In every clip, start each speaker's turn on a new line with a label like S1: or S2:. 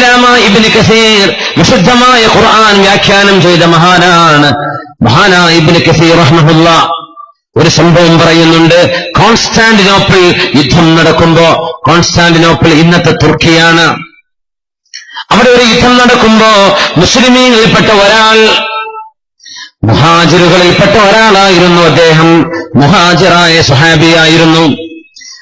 S1: അല്ലാമ ഇബിന് കസീർ വിശുദ്ധമായ ഖുർആൻ വ്യാഖ്യാനം ചെയ്ത മഹാനാണ്. മഹാനാ ഇബിന് കസീർ റഹ്മഹുല്ല ഒരു സംഭവം പറയുന്നുണ്ട്. കോൺസ്റ്റാന്റിനോപ്പിൾ യുദ്ധം നടക്കുമ്പോ കോൺസ്റ്റാന്റിനോപ്പിൾ ഇന്നത്തെ തുർക്കിയാണ്. അവിടെ ഒരു യുദ്ധം നടക്കുമ്പോ മുസ്ലിമീങ്ങളിൽപ്പെട്ട ഒരാൾ മുഹാജിറുകളിൽപ്പെട്ട ഒരാളായിരുന്നു അദ്ദേഹം. മുഹാജിറായ സുഹാബിയായിരുന്നു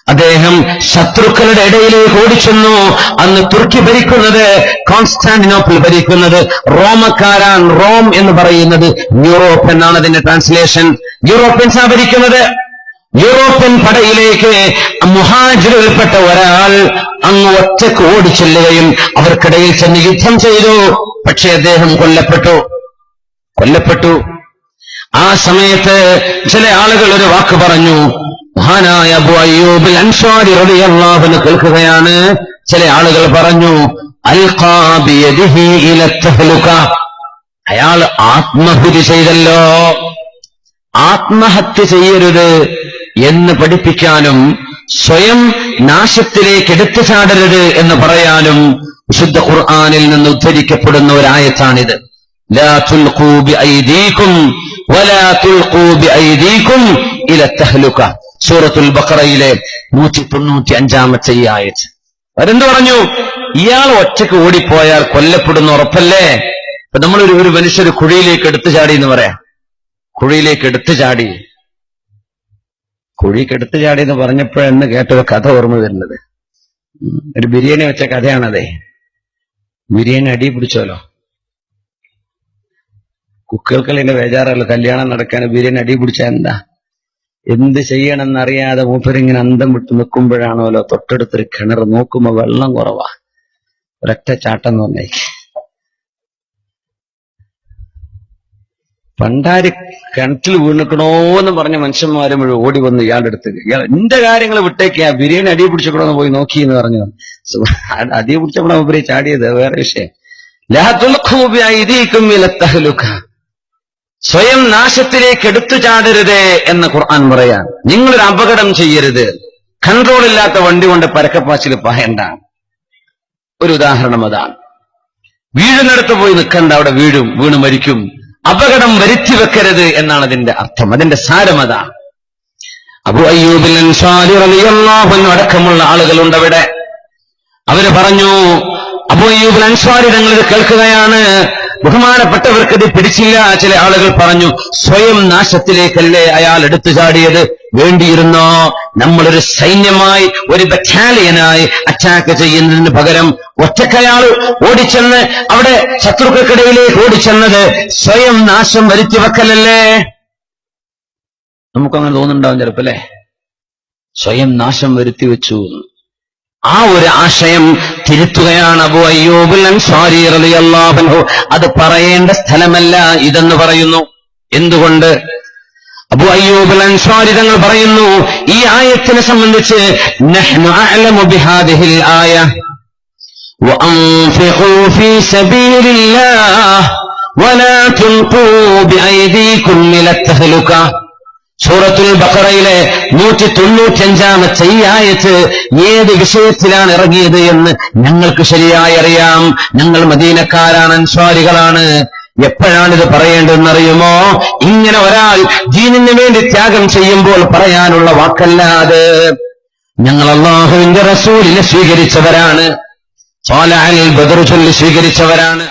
S1: അദ്ദേഹം ശത്രുക്കളുടെ ഇടയിലേക്ക് ഓടിച്ചെന്നു. അന്ന് തുർക്കി ഭരിക്കുന്നത് കോൺസ്റ്റാന്റിനോപ്പിൾ ഭരിക്കുന്നത് റോമക്കാരാൻ റോം എന്ന് പറയുന്നത് യൂറോപ്പ് ആണ് അതിന്റെ ട്രാൻസ്ലേഷൻ യൂറോപ്യൻസ് യൂറോപ്യൻസാ ഭരിക്കുന്നത്? യൂറോപ്യൻ പടയിലേക്ക് മുഹാജിറുകൾപ്പെട്ട ഒരാൾ അങ്ങ് ഒറ്റയ്ക്ക് ഓടിച്ചെല്ലുകയും അവർക്കിടയിൽ ചെന്ന് യുദ്ധം ചെയ്തു. പക്ഷേ അദ്ദേഹം കൊല്ലപ്പെട്ടു. കൊല്ലപ്പെട്ടു. ആ സമയത്ത് ചില ആളുകൾ ഒരു വാക്ക് പറഞ്ഞു മഹാനായ അബു അയ്യൂബ് അൻഷാരി റളിയല്ലാഹുവിന് കേൾക്കുകയാണ്. ചില ആളുകൾ പറഞ്ഞു അയാൾ ആത്മഹുതി ചെയ്തല്ലോ. ആത്മഹത്യ ചെയ്യരുത് എന്ന് പഠിപ്പിക്കാനും സ്വയം നാശത്തിലേക്ക് എടുത്തു ചാടരുത് എന്ന് പറയാനും വിശുദ്ധ ഖുർആാനിൽ നിന്ന് ഉദ്ധരിക്കപ്പെടുന്ന ഒരായത്താണിത്. لا تلقوا بأيديكم ولا تلقوا بأيديكم إلى التهلكة സൂറത്തുൽ ബഖറയിലെ നൂറ്റി തൊണ്ണൂറ്റി അഞ്ചാമത്തെ ഈ ആയത് അവരെന്ത് പറഞ്ഞു ഇയാൾ ഒറ്റക്ക് ഓടിപ്പോയാൽ കൊല്ലപ്പെടുന്ന ഉറപ്പല്ലേ ഇപ്പൊ നമ്മളൊരു ഒരു മനുഷ്യർ കുഴിയിലേക്ക് എടുത്തു ചാടി എന്ന് പറയാം കുഴിയിലേക്ക് എടുത്തു ചാടി കുഴിക്ക് എടുത്തു ചാടി എന്ന് പറഞ്ഞപ്പോഴെന്ന് കേട്ടൊരു കഥ ഓർമ്മ വരുന്നത് ഉം, ഒരു ബിരിയാണി വെച്ച കഥയാണതേ ബിരിയാണി അടി പിടിച്ചോലോ കുട്ടികൾക്കല്ലേ ബേജാറല്ലോ. കല്യാണം നടക്കാൻ വീരൻ അടി പിടിച്ച എന്താ? എന്ത് ചെയ്യണമെന്നറിയാതെ മൂപ്പരിങ്ങനെ അന്തം വിട്ട് നിൽക്കുമ്പോഴാണല്ലോ തൊട്ടടുത്തൊരു കിണർ നോക്കുമ്പോ വെള്ളം കുറവാ. ഒരൊറ്റ ചാട്ടം പറഞ്ഞേക്ക് പണ്ടാര് കിണറ്റിൽ വീണിക്കണോന്ന് പറഞ്ഞ മനുഷ്യന്മാര് മുഴുവൻ ഓടി വന്ന് ഇയാളുടെ അടുത്ത് ഇയാൾ എന്റെ കാര്യങ്ങൾ വിട്ടേക്ക് ആ ബിരിയാണി അടി പിടിച്ചോന്ന് പോയി നോക്കി എന്ന് പറഞ്ഞു. അടി പിടിച്ചപ്പോഴാണ് ഉപരി ചാടിയത്. വേറെ വിഷയം. ലാ തുൽഖൂ തഹ്ലുക. സ്വയം നാശത്തിലേക്ക് എടുത്തു ചാടരുത് എന്ന് ഖുർആൻ പറയാം. നിങ്ങളൊരു അപകടം ചെയ്യരുത്. കൺട്രോൾ ഇല്ലാത്ത വണ്ടി കൊണ്ട് പരക്കപ്പാച്ചിൽ പായണ്ട ഒരു ഉദാഹരണം അതാണ് വീഴുന്നിടത്ത് പോയി നിൽക്കണ്ട അവിടെ വീഴും വീണ് മരിക്കും. അപകടം വരുത്തി വെക്കരുത് എന്നാണ് അതിന്റെ അർത്ഥം. അതിന്റെ സാരം അതാണ് അബു അയ്യൂബിൽ അടക്കമുള്ള ആളുകളുണ്ട് അവിടെ. അവർ പറഞ്ഞു അബു അയ്യൂബിൽ അൻസ്വാരി ഞങ്ങളിത് കേൾക്കുകയാണ്. ബഹുമാനപ്പെട്ടവർക്ക് ഇത് പിടിച്ചില്ല ചില ആളുകൾ പറഞ്ഞു. സ്വയം നാശത്തിലേക്കല്ലേ അയാൾ എടുത്തു ചാടിയത്? വേണ്ടിയിരുന്നോ? നമ്മളൊരു സൈന്യമായി ഒരു ബറ്റാലിയനായി അറ്റാക്ക് ചെയ്യുന്നതിന് പകരം ഒറ്റക്കയാൾ ഓടിച്ചെന്ന് അവിടെ ശത്രുക്കൾക്കിടയിലേക്ക് ഓടിച്ചെന്നത് സ്വയം നാശം വരുത്തി വെക്കലല്ലേ? നമുക്കങ്ങനെ തോന്നുന്നുണ്ടാവും ചിലപ്പോ അല്ലേ? സ്വയം നാശം വരുത്തി വെച്ചു ആ ഒരു ആശയം തിരുത്തുകയാണ് അബു അയ്യൂബുൽ അൻസാരി റളിയല്ലാഹു അത് പറയേണ്ട സ്ഥലമല്ല ഇതെന്ന് പറയുന്നു. എന്തുകൊണ്ട്? അബു അയ്യൂബുൽ അൻസാരി തങ്ങൾ പറയുന്നു ഈ ആയത്തിനെ സംബന്ധിച്ച് നഹ്നു അഅലമു ബിഹാദിഹിൽ ആയ وأنفقوا ഫീ سبيل الله ولا تلقوا بأيديكم സൂറത്തുൽ ബക്കറയിലെ നൂറ്റി തൊണ്ണൂറ്റഞ്ചാമത്തെ ഈ ആയത്ത് ഏത് വിഷയത്തിലാണ് ഇറങ്ങിയത് എന്ന് ഞങ്ങൾക്ക് ശരിയായി അറിയാം. ഞങ്ങൾ മദീനക്കാരാണ് അൻസ്വാരികളാണ്. എപ്പോഴാണിത് ഇത് പറയേണ്ടതെന്നറിയുമോ? ഇങ്ങനെ ഒരാൾ ജീനിന് വേണ്ടി ത്യാഗം ചെയ്യുമ്പോൾ പറയാനുള്ള വാക്കല്ലാതെ ഞങ്ങൾ അള്ളാഹുവിന്റെ റസൂലിനെ സ്വീകരിച്ചവരാണ്. സ്വീകരിച്ചവരാണ്.